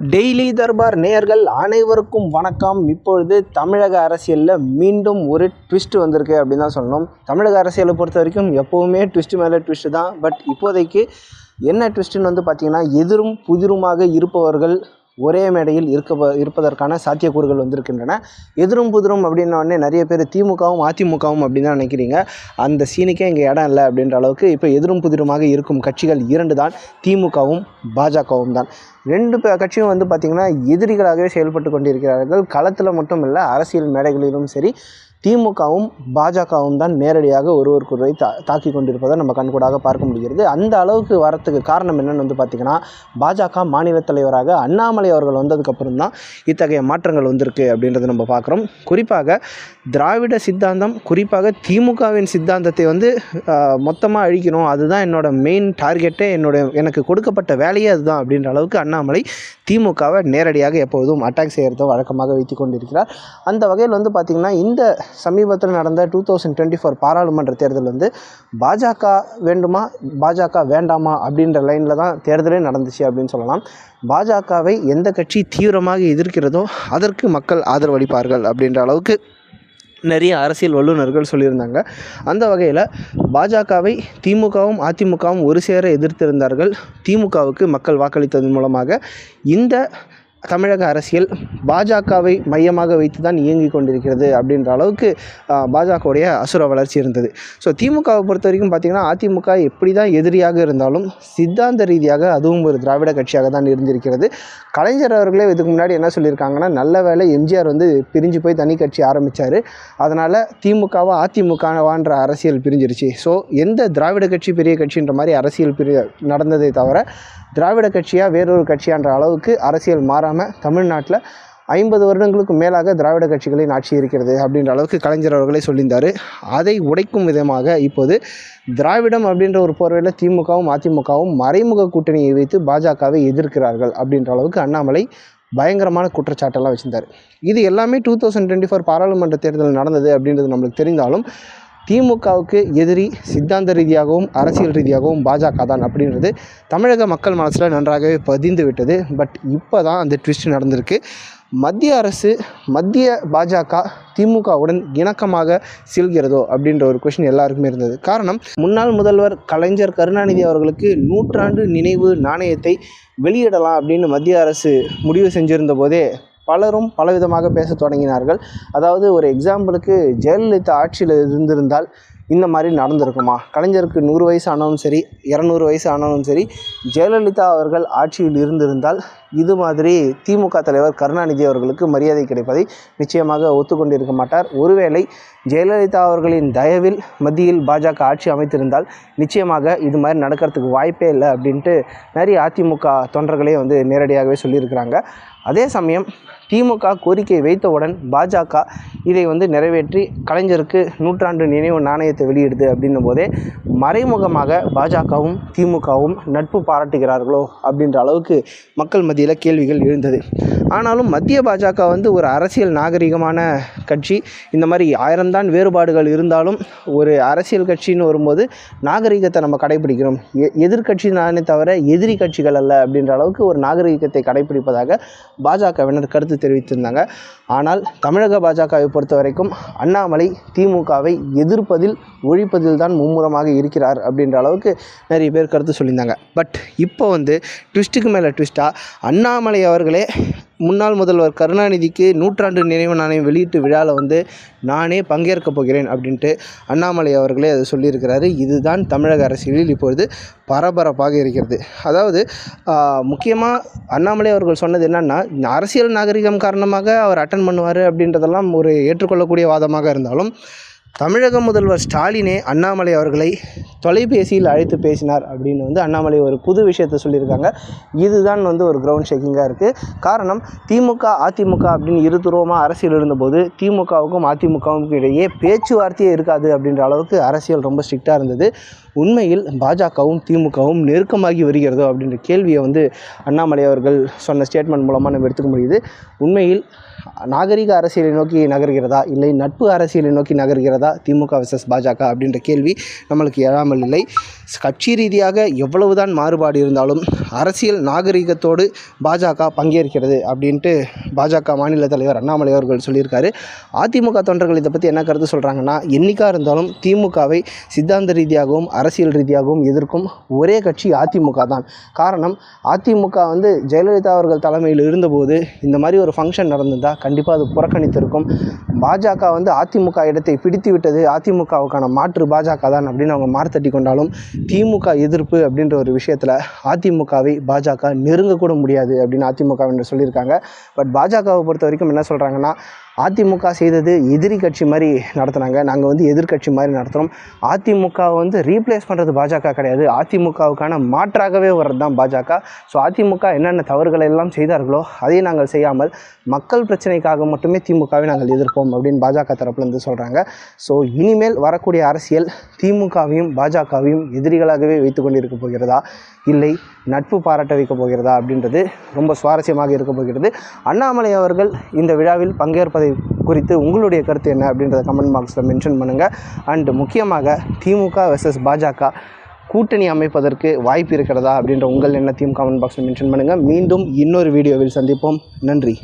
Daily Darbar நேயர்கள் அனைவருக்கும் வணக்கம். இப்பொழுது தமிழக அரசியலில் மீண்டும் ஒரு ட்விஸ்ட் வந்திருக்கு அப்படின்னு தான் சொல்லணும். தமிழக அரசியலை பொறுத்த வரைக்கும் எப்போவுமே ட்விஸ்ட் மேலே ட்விஸ்ட்டு தான். பட் இப்போதைக்கு என்ன ட்விஸ்ட்டுன்னு வந்து பார்த்திங்கன்னா எதிரும் புதிருமாக இருப்பவர்கள் ஒரே மேடையில் இருக்க இருப்பதற்கான சாத்தியக்கூறுகள் வந்திருக்கின்றன. எதிரும் புதிரும் அப்படின்ன நிறைய பேர் திமுகவும் அதிமுகவும் அப்படின்னு தான் நினைக்கிறீங்க. அந்த சீனுக்கே இங்கே இடம் இல்லை அப்படின்ற அளவுக்கு இப்போ எதிரும் புதிருமாக இருக்கும் கட்சிகள் இரண்டு தான் திமுகவும் பாஜகவும் தான். ரெண்டு பே- கட்சியும் வந்து பார்த்திங்கன்னா எதிரிகளாகவே செயல்பட்டு கொண்டிருக்கிறார்கள். களத்தில் மட்டும் இல்லை அரசியல் மேடைகளிலும் சரி திமுகவும் பாஜகவும் தான் நேரடியாக ஒருவருக்கொருவரை தா தாக்கி கொண்டிருப்பதை நம்ம கண்கூடாக பார்க்க முடிகிறது. அந்த அளவுக்கு வரத்துக்கு காரணம் என்னென்னு வந்து பார்த்திங்கன்னா பாஜக மாநில தலைவராக அண்ணாமலை அவர்கள் வந்ததுக்கப்புறம் தான் இத்தகைய மாற்றங்கள் வந்திருக்கு அப்படின்றத நம்ம பார்க்குறோம் குறிப்பாக திராவிட சித்தாந்தம் குறிப்பாக திமுகவின் சித்தாந்தத்தை வந்து மொத்தமாக அழிக்கணும். அதுதான் என்னோட மெயின் டார்கெட்டே என்னோட எனக்கு கொடுக்கப்பட்ட வேலையே அதுதான் அப்படின்ற அளவுக்கு அண்ணாமலை திமுகவை நேரடியாக எப்போதும் அட்டாக் செய்கிறத வழக்கமாக வைத்து கொண்டிருக்கிறார். அந்த வகையில் வந்து பார்த்திங்கன்னா இந்த சமீபத்தில் நடந்த டூ தௌசண்ட் டுவெண்ட்டி ஃபோர் பாராளுமன்ற தேர்தல் வந்து பாஜக வேண்டுமா பாஜக வேண்டாமா அப்படின்ற லைனில் தான் தேர்தலே நடந்துச்சு அப்படின்னு சொல்லலாம். பாஜகவை எந்த கட்சி தீவிரமாக எதிர்க்கிறதோ அதற்கு மக்கள் ஆதரவளிப்பார்கள் அப்படின்ற அளவுக்கு நிறைய அரசியல் வல்லுநர்கள் சொல்லியிருந்தாங்க. அந்த வகையில் பாஜகவை திமுகவும் அதிமுகவும் ஒரு சேர எதிர்த்திருந்தார்கள். திமுகவுக்கு மக்கள் வாக்களித்ததன் மூலமாக இந்த தமிழக அரசியல் பாஜகவை மையமாக வைத்து தான் இயங்கி கொண்டிருக்கிறது அப்படின்ற அளவுக்கு பாஜகவுடைய அசுர வளர்ச்சி இருந்தது. ஸோ திமுகவை பொறுத்த வரைக்கும் பார்த்திங்கன்னா அதிமுக எப்படி தான் எதிரியாக இருந்தாலும் சித்தாந்த ரீதியாக அதுவும் ஒரு திராவிட கட்சியாக தான் இருந்திருக்கிறது. கலைஞர் அவர்களே இதுக்கு முன்னாடி என்ன சொல்லியிருக்காங்கன்னா நல்ல வேளை எம்ஜிஆர் வந்து பிரிஞ்சு போய் தனி கட்சி ஆரம்பித்தார் அதனால் திமுகவை அதிமுகவான்ற அரசியல் பிரிஞ்சிருச்சு. ஸோ எந்த திராவிட கட்சி பெரிய கட்சின்ற மாதிரி அரசியல் பிரி நடந்ததே தவிர திராவிட கட்சியாக வேறொரு கட்சியான்ற அளவுக்கு அரசியல் மாறாமல் தமிழ்நாட்டில் ஐம்பது வருடங்களுக்கு மேலாக திராவிட கட்சிகளின் ஆட்சி இருக்கிறது அப்படின்ற அளவுக்கு கலைஞர் அவர்களே சொல்லியிருந்தார். அதை உடைக்கும் விதமாக இப்போது திராவிடம் அப்படின்ற ஒரு போர்வையில் திமுகவும் அதிமுகவும் மறைமுக கூட்டணியை வைத்து பாஜகவை எதிர்க்கிறார்கள் அப்படின்ற அளவுக்கு அண்ணாமலை பயங்கரமான குற்றச்சாட்டெல்லாம் வச்சிருந்தார். இது எல்லாமே டூ தௌசண்ட் டுவெண்ட்டி ஃபோர் பாராளுமன்ற தேர்தல் நடந்தது அப்படின்றது நம்மளுக்கு தெரிந்தாலும் திமுகவுக்கு எதிரி சித்தாந்த ரீதியாகவும் அரசியல் ரீதியாகவும் பாஜக தான் அப்படின்றது தமிழக மக்கள் மனசில் நன்றாகவே பதிந்து விட்டது. பட் இப்போ தான் அந்த ட்விஸ்ட் நடந்திருக்கு. மத்திய அரசு மத்திய பாஜக திமுகவுடன் இணக்கமாக செல்கிறதோ அப்படின்ற ஒரு கொஷின் எல்லாருக்குமே இருந்தது. காரணம் முன்னாள் முதல்வர் கலைஞர் கருணாநிதி அவர்களுக்கு நூற்றாண்டு நினைவு நாணயத்தை வெளியிடலாம் அப்படின்னு மத்திய அரசு முடிவு செஞ்சிருந்த போதே பலரும் பலவிதமாக பேச தொடங்கினார்கள். அதாவது ஒரு எக்ஸாம்பிளுக்கு ஜெயலலிதா ஆட்சியில் இருந்திருந்தால் இந்த மாதிரி நடந்திருக்குமா? கலைஞருக்கு நூறு வயசு ஆனாலும் சரி இரநூறு வயசு ஆனாலும் சரி ஜெயலலிதா அவர்கள் ஆட்சியில் இருந்திருந்தால் இது மாதிரி திமுக தலைவர் கருணாநிதி அவர்களுக்கு மரியாதை கிடைப்பதை நிச்சயமாக ஒத்துக்கொண்டிருக்க மாட்டார். ஒருவேளை ஜெயலலிதா அவர்களின் தயவில் மத்தியில் பாஜக ஆட்சி அமைத்திருந்தால் நிச்சயமாக இது மாதிரி நடக்கிறதுக்கு வாய்ப்பே இல்லை அப்படின்ட்டு நிறைய அதிமுக தொண்டர்களே வந்து நேரடியாகவே சொல்லியிருக்கிறாங்க. அதே சமயம் திமுக கோரிக்கை வைத்தவுடன் பாஜக இதை வந்து நிறைவேற்றி கலைஞருக்கு நூற்றாண்டு நினைவு நாணயத்தை வெளியிடுது அப்படின்னும் போதே மறைமுகமாக பாஜகவும் திமுகவும் நட்பு பாராட்டுகிறார்களோ அப்படின்ற அளவுக்கு மக்கள் மத்தியில் கேள்விகள் எழுந்தது. ஆனாலும் மத்திய பாஜக வந்து ஒரு அரசியல் நாகரிகமான கட்சி. இந்த மாதிரி ஆயிரம் தான் வேறுபாடுகள் இருந்தாலும் ஒரு அரசியல் கட்சின்னு வரும்போது நாகரிகத்தை நம்ம கடைபிடிக்கிறோம் எ எதிர்கட்சி தானே தவிர எதிரி கட்சிகள் அல்ல அப்படின்ற அளவுக்கு ஒரு நாகரிகத்தை கடைபிடிப்பதாக பாஜகவினர் கருத்து தெரிவித்திருந்தாங்க. ஆனால் தமிழக பாஜகவை பொறுத்த வரைக்கும் அண்ணாமலை திமுகவை எதிர்ப்பதில் ஒழிப்பதில் தான் மும்முரமாக இருக்கிறார் அப்படின்ற அளவுக்கு நிறைய பேர் கருத்து சொல்லியிருந்தாங்க. பட் இப்போ வந்து ட்விஸ்ட்டுக்கு மேலே ட்விஸ்ட்டாக அண்ணாமலை அவர்களே முன்னாள் முதல்வர் கருணாநிதிக்கு நூற்றாண்டு நினைவு நாணயம் வெளியீட்டு விழாவில் வந்து நானே பங்கேற்கப் போகிறேன் அப்படின்ட்டு அண்ணாமலை அவர்களே அதை சொல்லியிருக்கிறாரு. இதுதான் தமிழக அரசியலில் இப்பொழுது பரபரப்பாக இருக்கிறது. அதாவது முக்கியமாக அண்ணாமலை அவர்கள் சொன்னது என்னன்னா அரசியல் நாகரிகம் காரணமாக அவர் அட்டன் பண்ணுவார் அப்படின்றதெல்லாம் ஒரு ஏற்றுக்கொள்ளக்கூடிய வாதமாக இருந்தாலும் தமிழக முதல்வர் ஸ்டாலினே அண்ணாமலை அவர்களை தொலைபேசியில் அழைத்து பேசினார் அப்படின்னு வந்து அண்ணாமலை ஒரு புது விஷயத்தை சொல்லியிருக்காங்க. இதுதான் வந்து ஒரு கிரவுண்ட் ஷேக்கிங்காக இருக்குது காரணம் திமுக அதிமுக அப்படின்னு இருதுருவமாக அரசியல் இருந்தபோது திமுகவுக்கும் அதிமுகவுக்கும் இடையே பேச்சுவார்த்தையே இருக்காது அப்படின்ற அளவுக்கு அரசியல் ரொம்ப ஸ்ட்ரிக்டாக இருந்தது. உண்மையில் பாஜகவும் திமுகவும் நெருக்கமாகி வருகிறதோ அப்படின்ற கேள்வியை வந்து அண்ணாமலை அவர்கள் சொன்ன ஸ்டேட்மெண்ட் மூலமாக நம்ம எடுத்துக்க முடியுது. உண்மையில் நாகரிக அரசியலை நோக்கி நகர்கிறதா? இல்லை நட்பு அரசியலை நோக்கி நகர்கிறதா? திமுக விசஸ் பாஜக அப்படின்ற கேள்வி நம்மளுக்கு எழாமல் இல்லை. கட்சி ரீதியாக எவ்வளவுதான் மாறுபாடு இருந்தாலும் அரசியல் நாகரிகத்தோடு பாஜக பங்கேற்கிறது அப்படின்ட்டு பாஜக மாநில தலைவர் அண்ணாமலை அவர்கள் சொல்லியிருக்காரு. அதிமுக தொண்டர்கள் இதை பற்றி என்ன கருத்து சொல்கிறாங்கன்னா என்றைக்காக இருந்தாலும் திமுகவை சித்தாந்த ரீதியாகவும் அரசியல் ரீதியாகவும் எதிர்க்கும் ஒரே கட்சி அதிமுக தான். காரணம் அதிமுக வந்து ஜெயலலிதா அவர்கள் தலைமையில் இருந்தபோது இந்த மாதிரி ஒரு ஃபங்க்ஷன் நடந்திருந்தால் கண்டிப்பாக அது புறக்கணித்திருக்கும். பாஜக வந்து அதிமுக இடத்தை பிடித்து விட்டது. அதிமுகவுக்கான மாற்று பாஜக தான் அப்படின்னு அவங்க மார்த்தட்டி கொண்டாலும் திமுக எதிர்ப்பு அப்படின்ற ஒரு விஷயத்தில் அதிமுகவை பாஜக நெருங்கக்கூட முடியாது அப்படின்னு அதிமுகவினர் சொல்லியிருக்காங்க. பட் பாஜகவை பொறுத்த வரைக்கும் என்ன சொல்கிறாங்கன்னா அதிமுக செய்தது எதிரி கட்சி மாதிரி நடத்துனாங்க. நாங்கள் வந்து எதிர்க்கட்சி மாதிரி நடத்துகிறோம் அதிமுகவை வந்து ரீப்ளேஸ் பண்ணுறது பாஜக கிடையாது. அதிமுகவுக்கான மாற்றாகவே வர்றது தான் பாஜக. ஸோ அதிமுக என்னென்ன தவறுகளை எல்லாம் செய்தார்களோ அதை நாங்கள் செய்யாமல் மக்கள் பிரச்சனைக்காக மட்டுமே திமுகவை நாங்கள் எதிர்ப்போம் அப்படின்னு பாஜக தரப்புலேருந்து சொல்கிறாங்க ஸோ இனிமேல் வரக்கூடிய அரசியல் திமுகவையும் பாஜகவையும் எதிரிகளாகவே வைத்து கொண்டிருக்க போகிறதா? இல்லை நட்பு பாராட்ட வைக்க போகிறதா? அப்படின்றது ரொம்ப சுவாரஸ்யமாக இருக்க போகிறது. அண்ணாமலை அவர்கள் இந்த விழாவில் பங்கேற்பதை குறித்து உங்களுடைய கருத்து என்ன அப்படின்றத கமெண்ட் பாக்ஸில் மென்ஷன் பண்ணுங்கள் அண்ட் முக்கியமாக திமுக வெர்சஸ் பாஜக கூட்டணி அமைப்பதற்கு வாய்ப்பு இருக்கிறதா அப்படின்ற உங்கள் எண்ணத்தையும் கமெண்ட் பாக்ஸில் மென்ஷன் பண்ணுங்கள் மீண்டும் இன்னொரு வீடியோவில் சந்திப்போம். நன்றி.